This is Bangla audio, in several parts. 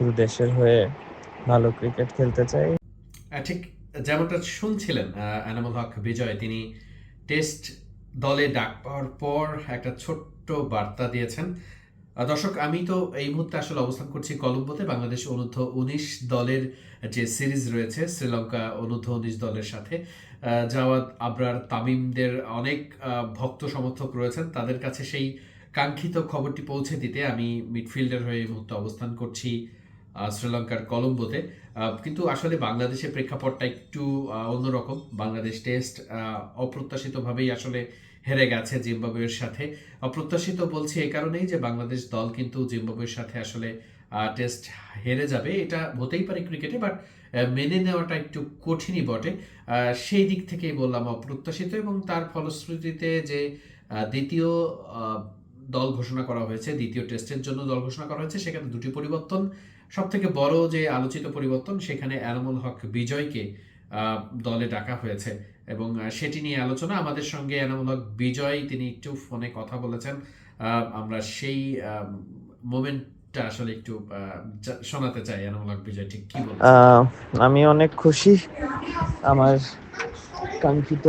শুধু দেশের হয়ে ভালো ক্রিকেট খেলতে চাই। ঠিক যেমনটা শুনছিলেন এনামুল হক বিজয় তিনি টেস্ট দলে ডাক পাওয়ার পর একটা ছোট্ট বার্তা দিয়েছেন। দর্শক আমি তো এই মুহূর্তে আসলে অবস্থান করছি কলম্বোতে। বাংলাদেশ অনূর্ধ্ব উনিশ দলের যে সিরিজ রয়েছে শ্রীলঙ্কা অনূর্ধ্ব উনিশ দলের সাথে আহ, জাওয়াদ আবরার তামিমদের অনেক ভক্ত সমর্থক রয়েছেন। তাদের কাছে সেই কাঙ্ক্ষিত খবরটি পৌঁছে দিতে আমি মিডফিল্ডার হয়ে এই মুহূর্তে অবস্থান করছি। শ্রীলঙ্কার কলম্বোতে। কিন্তু আসলে বাংলাদেশের প্রেক্ষাপটটা একটু অন্যরকম। বাংলাদেশ টেস্ট অপ্রত্যাশিতভাবেই আসলে হেরে গেছে জিম্বাবুয়ের সাথে। অপ্রত্যাশিত বলছি এই কারণেই যে বাংলাদেশ দল কিন্তু জিম্বাবুয়ের সাথে আসলে টেস্ট হেরে যাবে। এটা হতেই পারে ক্রিকেটে বাট মেনে নেওয়াটা একটু কঠিনই বটে। সেই দিক থেকেই বললাম অপ্রত্যাশিত এবং তার ফলশ্রুতিতে যে দ্বিতীয় দল ঘোষণা করা হয়েছে দ্বিতীয় টেস্টের জন্য দল ঘোষণা করা হয়েছে সেখানে দুটি পরিবর্তন। সব থেকে বড় যে আলোচিত পরিবর্তন সেখানে এনামুল হক বিজয়কে দলে ডাকা হয়েছে। এবং সেটি নিয়ে আলোচনা আমাদের সঙ্গে এনামুল হক বিজয় তিনি একটু ফোনে কথা বলেছেন। আমরা সেই মোমেন্টটা আসলে একটু শোনাতে চাই এনামুল হক বিজয় ঠিক কি বলছেন? আহ, আমি অনেক খুশি। আমার কাঙ্ক্ষিত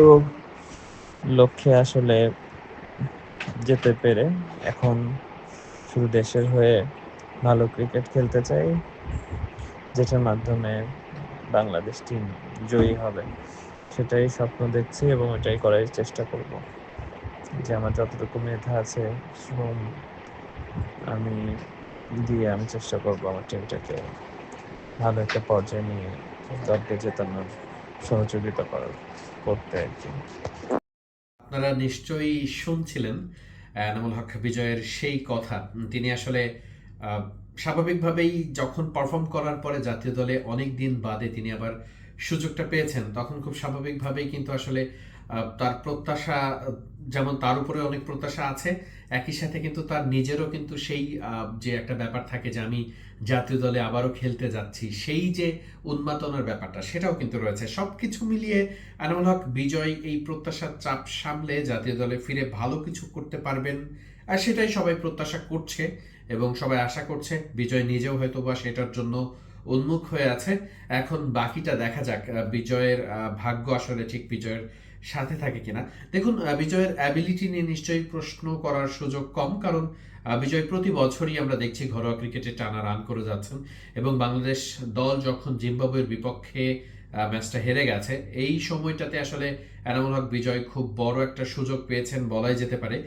লক্ষ্যে আসলে যেতে পেরে এখন শুধু দেশের হয়ে ভালো ক্রিকেট খেলতে চাই, যেটার মাধ্যমে বাংলাদেশ টিম জয়ী হবে। সেটাই স্বপ্ন দেখছি এবং এটাই করার চেষ্টা করব। যে আমার যতটুকু মেধা আছে, শ্রম, আমি দিয়ে আমি চেষ্টা করব আমার টিমটাকে ভালো একটা পর্যায়ে নিয়ে দলকে জেতানোর সহযোগিতা করার, করতে আর কি। আপনারা নিশ্চয়ই শুনছিলেন এনামুল হক বিজয়ের সেই কথা। তিনি আসলে স্বাভাবিকভাবেই যখন পারফর্ম করার পরে জাতীয় দলে অনেক দিন বাদে তিনি আবার সুযোগটা পেয়েছেন, তখন খুব স্বাভাবিকভাবেই কিন্তু আসলে তার প্রত্যাশা, যেমন তার উপরে অনেক প্রত্যাশা আছে, একই সাথে কিন্তু তার নিজেরও কিন্তু সেই যে একটা ব্যাপার থাকে যে আমি জাতীয় দলে আবারও খেলতে যাচ্ছি, সেই যে উন্মাদনার ব্যাপারটা সেটাও কিন্তু রয়েছে। সব কিছু মিলিয়ে আনামুল হক, বিজয় এই প্রত্যাশার চাপ সামলে জাতীয় দলে ফিরে ভালো কিছু করতে পারবেন, আর সেটাই সবাই প্রত্যাশা করছে এবং সবাই আশা করছে, বিজয় নিজেও হয়তো বা সেটার জন্য উন্মুখ হয়ে আছে। এখন বাকিটা দেখা যাক বিজয়ের ভাগ্য আসলে ঠিক বিজয়ের সাথে থাকে কিনা। দেখুন বিজয়ের অ্যাবিলিটি নিয়ে নিশ্চয়ই প্রশ্ন করার সুযোগ কম, কারণ বিজয় প্রতি বছরই আমরা দেখছি ঘরোয়া ক্রিকেটে টানা রান করে যাচ্ছেন এবং বাংলাদেশ দল যখন জিম্বাবুয়ের বিপক্ষে ম্যাচটা হেরে গেছে, এই সময়টাতে আসলে এনামুল হক বিজয় খুব বড় একটা সুযোগ পেয়েছেন বলাই যেতে পারে।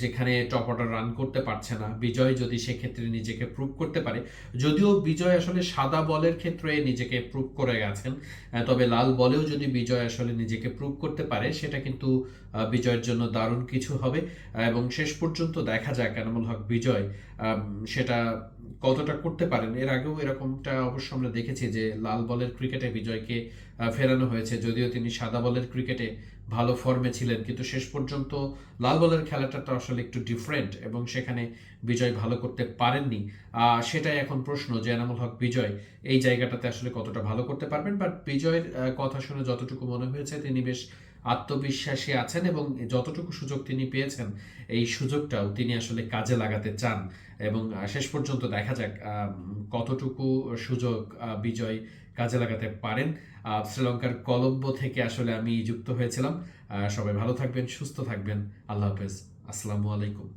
যেখানে টপ অর্ডার রান করতে পারছে না। বিজয় যদি সেক্ষেত্রে নিজেকে প্রুভ করতে পারে। যদিও বিজয় আসলে সাদা বলের ক্ষেত্রে নিজেকে প্রুভ করে গেছেন তবে লাল বলেও যদি বিজয় আসলে নিজেকে প্রুভ করতে পারে, সেটা কিন্তু বিজয়ের জন্য দারুণ কিছু হবে। এবং শেষ পর্যন্ত দেখা যাক এনামুল হক বিজয় সেটা কতটা করতে পারেন। এর আগেও এরকমটা অবশ্য আমরা দেখেছি যে লাল বলের ক্রিকেটে বিজয়কে ফেরানো হয়েছে। যদিও তিনি সাদা বলের ক্রিকেটে ভালো ফর্মে ছিলেন, কিন্তু শেষ পর্যন্ত লাল বলের খেলাটা আসলে একটু ডিফারেন্ট এবং সেখানে বিজয় ভালো করতে পারেননি। সেটাই এখন প্রশ্ন, যে এনামুল হক বিজয় এই জায়গাটাতে আসলে কতটা ভালো করতে পারবেন? বাট বিজয়ের কথা শুনে যতটুকু মনে হয়েছে, তিনি বেশ আত্মবিশ্বাসী আছেন এবং যতটুকু সুযোগ তিনি পেয়েছেন, এই সুযোগটাও তিনি আসলে কাজে লাগাতে চান। এবং শেষ পর্যন্ত দেখা যাক কতটুকু সুযোগ বিজয় কাজে লাগাতে পারেন। শ্রীলঙ্কার কলম্বো থেকে আসলে আমি যুক্ত হয়েছিলাম। সবাই ভালো থাকবেন, সুস্থ থাকবেন। আল্লাহ হাফেজ। আসসালামু আলাইকুম।